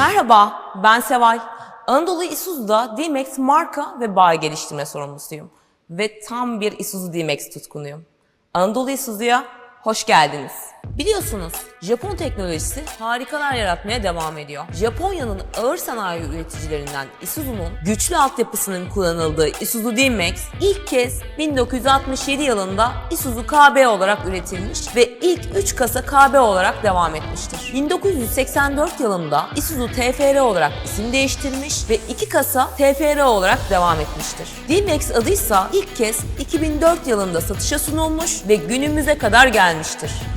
Merhaba, ben Seval. Anadolu Isuzu'da D-Max marka ve bayi geliştirme sorumlusuyum. Ve tam bir Isuzu D-Max tutkunuyum. Anadolu Isuzu'ya hoş geldiniz. Biliyorsunuz Japon teknolojisi harikalar yaratmaya devam ediyor. Japonya'nın ağır sanayi üreticilerinden Isuzu'nun güçlü altyapısının kullanıldığı Isuzu D-Max ilk kez 1967 yılında Isuzu KB olarak üretilmiş ve ilk 3 kasa KB olarak devam etmiştir. 1984 yılında Isuzu TFR olarak isim değiştirmiş ve 2 kasa TFR olarak devam etmiştir. D-Max adıysa ilk kez 2004 yılında satışa sunulmuş ve günümüze kadar gelmiştir.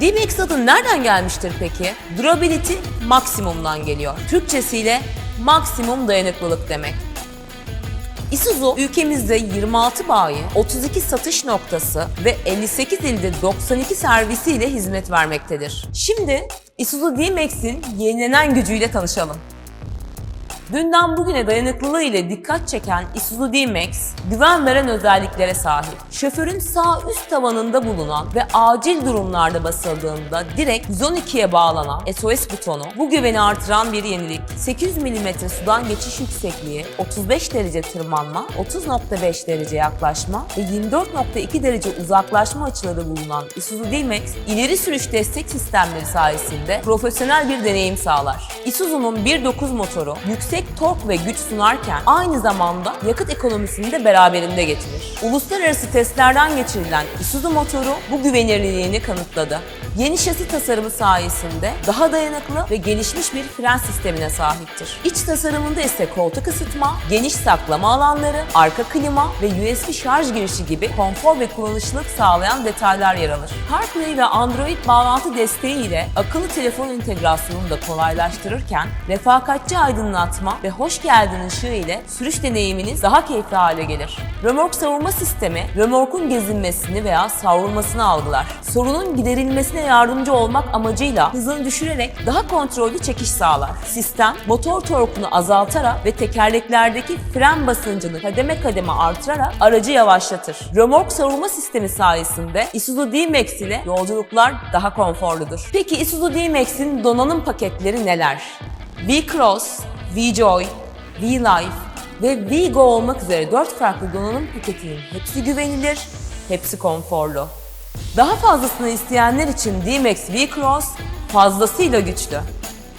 D-Max adı nereden gelmiştir peki? Durability maksimumdan geliyor. Türkçesiyle maksimum dayanıklılık demek. Isuzu ülkemizde 26 bayi, 32 satış noktası ve 58 ilde 92 servisiyle hizmet vermektedir. Şimdi Isuzu D-Max'in yenilenen gücüyle tanışalım. Dünden bugüne dayanıklılığı ile dikkat çeken Isuzu D-Max, güven veren özelliklere sahip. Şoförün sağ üst tavanında bulunan ve acil durumlarda basıldığında direkt 112'ye bağlanan SOS butonu bu güveni artıran bir yenilik. 800 mm sudan geçiş yüksekliği, 35 derece tırmanma, 30.5 derece yaklaşma ve 24.2 derece uzaklaşma açıları bulunan Isuzu D-Max, ileri sürüş destek sistemleri sayesinde profesyonel bir deneyim sağlar. Isuzu'nun 1.9 motoru yüksek tork ve güç sunarken aynı zamanda yakıt ekonomisini de beraberinde getirir. Uluslararası testlerden geçirilen Isuzu motoru bu güvenilirliğini kanıtladı. Yeni şasi tasarımı sayesinde daha dayanıklı ve gelişmiş bir fren sistemine sahiptir. İç tasarımında ise koltuk ısıtma, geniş saklama alanları, arka klima ve USB şarj girişi gibi konfor ve kullanışlılık sağlayan detaylar yer alır. CarPlay ve Android bağlantı desteği ile akıllı telefon entegrasyonunu da kolaylaştırırken refakatçi aydınlatma ve hoş geldin ışığı ile sürüş deneyiminiz daha keyifli hale gelir. Römork savurma sistemi, römorkun gezinmesini veya savrulmasını algılar. Sorunun giderilmesine yardımcı olmak amacıyla hızını düşürerek daha kontrollü çekiş sağlar. Sistem, motor torkunu azaltarak ve tekerleklerdeki fren basıncını kademe kademe artırarak aracı yavaşlatır. Römork savurma sistemi sayesinde Isuzu D-Max ile yolculuklar daha konforludur. Peki Isuzu D-Max'in donanım paketleri neler? V-Cross, V-Joy, V-Life ve Vigo olmak üzere 4 farklı donanım paketinin hepsi güvenilir, hepsi konforlu. Daha fazlasını isteyenler için D-Max V-Cross fazlasıyla güçlü.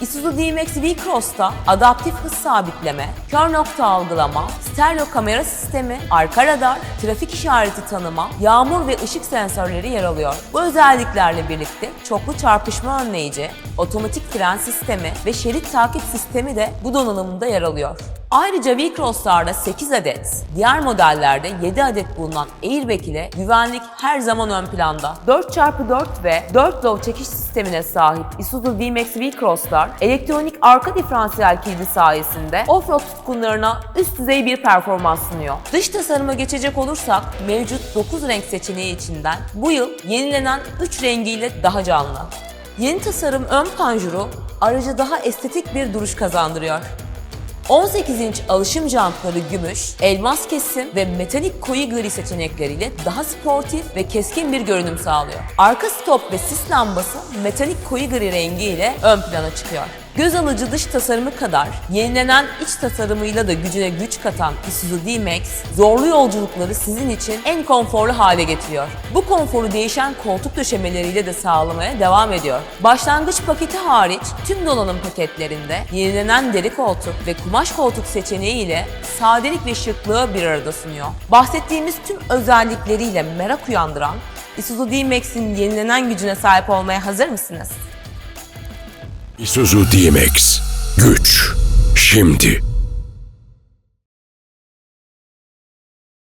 Isuzu D-Max V-Cross'ta adaptif hız sabitleme, kör nokta algılama, stereo kamera sistemi, arka radar, trafik işareti tanıma, yağmur ve ışık sensörleri yer alıyor. Bu özelliklerle birlikte çoklu çarpışma önleyici, otomatik fren sistemi ve şerit takip sistemi de bu donanımda yer alıyor. Ayrıca V-Cross'larda 8 adet, diğer modellerde 7 adet bulunan airbag ile güvenlik her zaman ön planda. 4x4 ve 4 low çekiş sistemine sahip Isuzu D-Max V-Cross'lar elektronik arka diferansiyel kilidi sayesinde offroad tutkunlarına üst düzey bir performans sunuyor. Dış tasarıma geçecek olursak mevcut 9 renk seçeneği içinden bu yıl yenilenen 3 rengiyle daha canlı. Yeni tasarım ön panjuru araca daha estetik bir duruş kazandırıyor. 18 inç alışım jantları gümüş, elmas kesim ve metalik koyu gri seçenekleriyle daha sportif ve keskin bir görünüm sağlıyor. Arka stop ve sis lambası metalik koyu gri rengiyle ön plana çıkıyor. Göz alıcı dış tasarımı kadar yenilenen iç tasarımıyla da gücüne güç katan Isuzu D-Max, zorlu yolculukları sizin için en konforlu hale getiriyor. Bu konforu değişen koltuk döşemeleriyle de sağlamaya devam ediyor. Başlangıç paketi hariç tüm donanım paketlerinde yenilenen deri koltuk ve kumaş koltuk seçeneği ile sadelik ve şıklığı bir arada sunuyor. Bahsettiğimiz tüm özellikleriyle merak uyandıran Isuzu D-Max'in yenilenen gücüne sahip olmaya hazır mısınız? Isuzu D-Max. Güç. Şimdi.